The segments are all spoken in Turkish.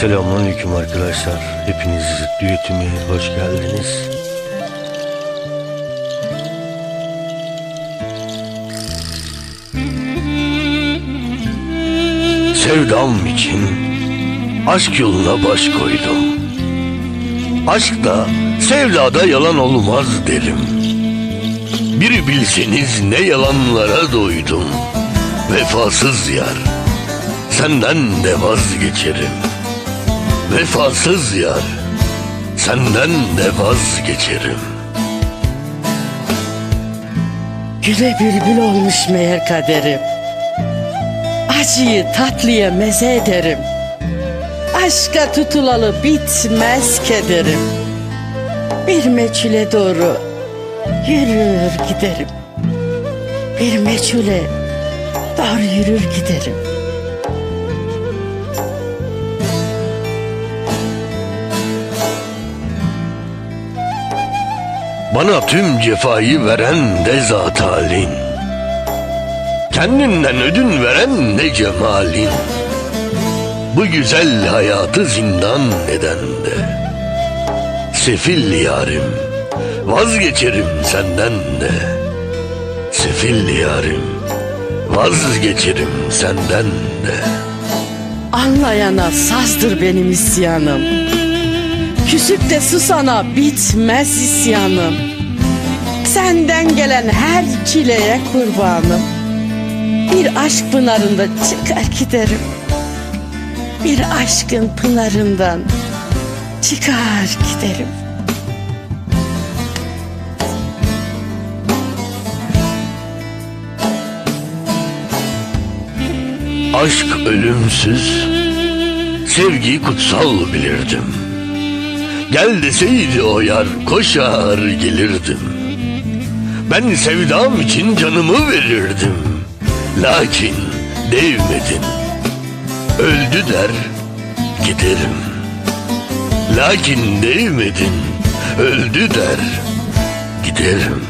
Selamünaleyküm arkadaşlar. Hepiniz düetime hoş geldiniz. Sevdam için aşk yoluna baş koydum. Aşkta, sevdada yalan olmaz derim. Biri bilseniz ne yalanlara doydum. Vefasız yar, senden de vazgeçerim. Vefasız yar, senden de vazgeçerim. Güle bülbül olmuş meğer kaderim. Acıyı tatlıya meze ederim. Aşka tutulalı bitmez kederim. Bir meçhule doğru yürür giderim. Bir meçhule doğru yürür giderim. Bana tüm cefayı veren de zat. Kendinden ödün veren de cemalin. Bu güzel hayatı zindan eden de. Sefil yarim, vazgeçerim senden de. Sefil yarim, vazgeçerim senden de. Anlayana sazdır benim isyanım. Küsüp de susana bitmez isyanım. Senden gelen her çileye kurbanım. Bir aşk pınarında çıkar giderim. Bir aşkın pınarından çıkar giderim. Aşk ölümsüz, sevgi kutsal bilirdim. Gel deseydi o yar koşar gelirdim. Ben sevdam için canımı verirdim. Lakin değmedin. Öldü der giderim. Lakin değmedin. Öldü der giderim.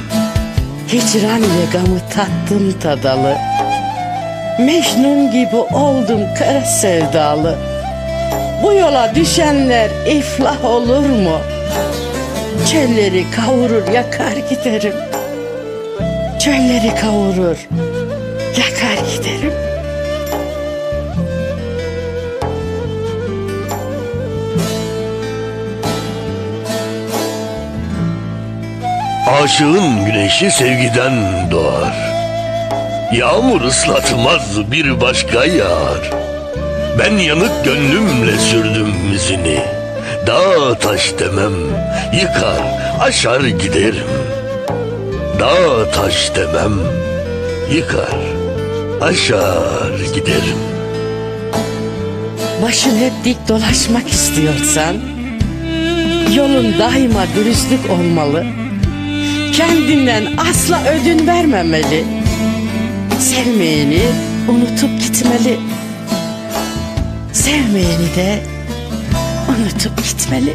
Hicran ile gamı tattım tadalı. Mecnun gibi oldum kara sevdalı. Bu yola düşenler iflah olur mu? Çölleri kavurur yakar giderim. Çölleri kavurur yakar giderim. Aşığın güneşi sevgiden doğar. Yağmur ıslatmaz bir başka yar. Ben yanık gönlümle sürdüm izini. Dağ taş demem, yıkar, aşar giderim. Dağ taş demem, yıkar, aşar giderim. Başın hep dik dolaşmak istiyorsan Yolun daima dürüstlük olmalı Kendinden asla ödün vermemeli Sevmeyeni unutup gitmeli Sevmeyeni de unutup gitmeli